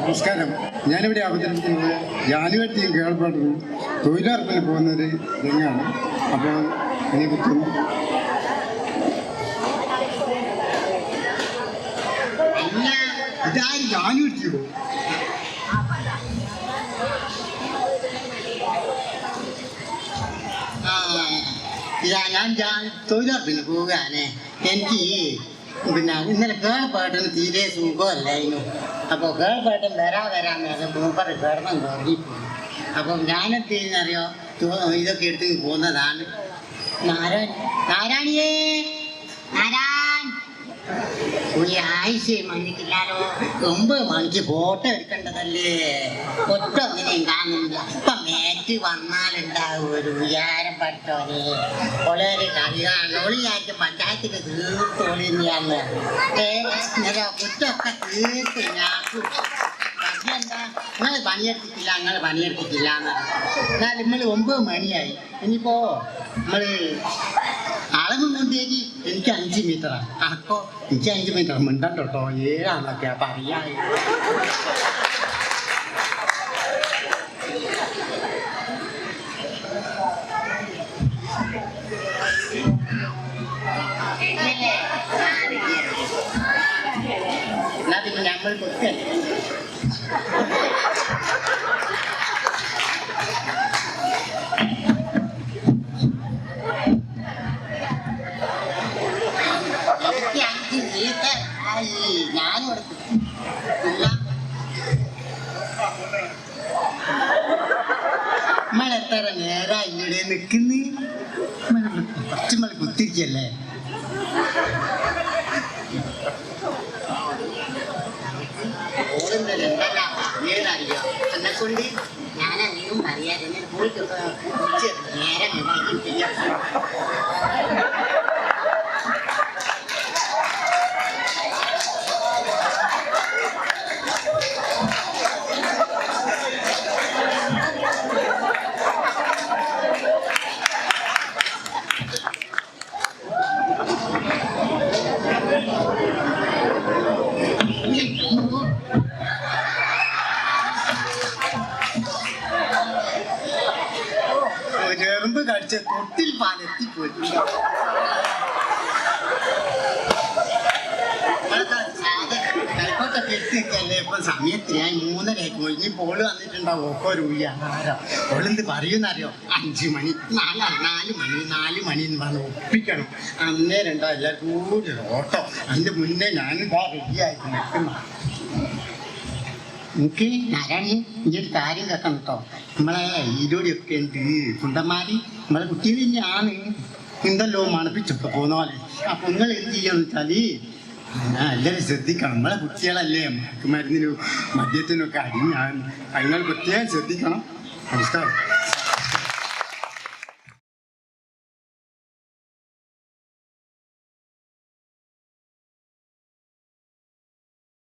നമസ്കാരം. ഞാനിവിടെ അവതരിപ്പിക്കുന്നത് ജാലുവട്ടിയും കേൾപ്പാട്ടും തൊഴിലുറപ്പിന് പോകുന്നൊരു രംഗമാണ്. അപ്പോൾ എനിക്ക് അല്ല ഇതായി ജാനുവറ്റിയോ ആ, ഇതാ ഞാൻ തൊഴിലുറപ്പിന് പോവുകയാണ്. എനിക്ക് പിന്നെ ഇന്നലെ കേളപ്പാട്ടിന് തീരെ സുഖമല്ലായിരുന്നു. അപ്പോൾ കേളപ്പാട്ടൻ വരാ വരാൻ നേരം മൂപ്പറ് കിടന്നു തുടങ്ങിപ്പോയി അപ്പം ഞാനെന്ത് ചെയ്യുന്നറിയോ? ഇതൊക്കെ എടുത്ത് പോകുന്നതാണ്. നാരായണ നാരായണിയേ! നാരായൺ ഒരു ആഴ്ച മണിക്കില്ലാലോ ഒമ്പത് മണിക്ക് ഫോട്ടോ എടുക്കേണ്ടതല്ലേ? ഒറ്റ ഒന്നിനെയും കാണുന്നില്ല. ഇപ്പൊ മേറ്റ് വന്നാലുണ്ടാവും ഒരു വിചാരം പറ്റോനെ വളരെ കളി കാണണം. വിചാരിച്ച പഞ്ചായത്തിൽ തീർത്തോളി തന്നെയാണ് ഏ കുറ്റമൊക്കെ തീർത്ത് ഞാൻ എന്താ നിങ്ങൾ പണിയെടുത്തിട്ടില്ല നിങ്ങൾ പണിയെടുത്തിട്ടില്ല എന്ന് എന്നാൽ നമ്മൾ ഒമ്പത് മണിയായി ഇനിയിപ്പോ നമ്മൾ അളവ് കൊണ്ടേക്ക് എനിക്ക് അഞ്ച് മീറ്ററാണ് അപ്പോ എനിക്ക് അഞ്ച് മീറ്റർ മിണ്ടണ്ട കേട്ടോ ഏഴാന്നൊക്കെ പറയാ എന്നാ പിന്നെ നമ്മൾ കൊച്ചല്ലേ എത്ര നേരം ഇവിടെ നിൽക്കുന്നു. കുറച്ച് നമ്മൾ കുത്തിരിക്കല്ലേ കൊണ്ട് ഞാൻ അധികം പറയാതെ പോയിട്ട് നേരം കടിച്ച തൊട്ടിൽ പാലെത്തിപ്പോയി ഇപ്പൊ സമയത്തിനായി മൂന്നരയായി. പോയി. പോൾ വന്നിട്ടുണ്ടാവും ഒക്കെ ഒരു ആഹാരം അവളെന്ത് പറയുന്നറിയോ? അഞ്ചു മണി നാലാ നാല് മണി നാല് മണി എന്ന് പറഞ്ഞ് ഒപ്പിക്കണം. അന്നേരം ഉണ്ടോ? എല്ലാവർക്കും ഓട്ടോ. അതിന്റെ മുന്നേ ഞാനിതാ റെഡിയായിട്ട് നിൽക്കുന്ന. എനിക്ക് നാരായണി ഇനി ഒരു കാര്യം കേൾക്കണം കേട്ടോ നമ്മളെ ഈരോടിയൊക്കെ ഉണ്ട് കുണ്ടന്മാരി? നമ്മളെ കുട്ടിയിൽ ആണ് എന്തല്ലോ മണപ്പിച്ചൊക്കെ പോകുന്ന പോലെ. അപ്പൊ നിങ്ങൾ എന്ത് ചെയ്യാന്ന് വെച്ചാൽ എല്ലാരും ശ്രദ്ധിക്കണം. നമ്മളെ കുട്ടികളല്ലേ മയക്കുമരുന്നിനും മദ്യത്തിനും ഒക്കെ അടിഞ്ഞാണ് നിങ്ങൾ പ്രത്യേകം ശ്രദ്ധിക്കണം. നമസ്കാരം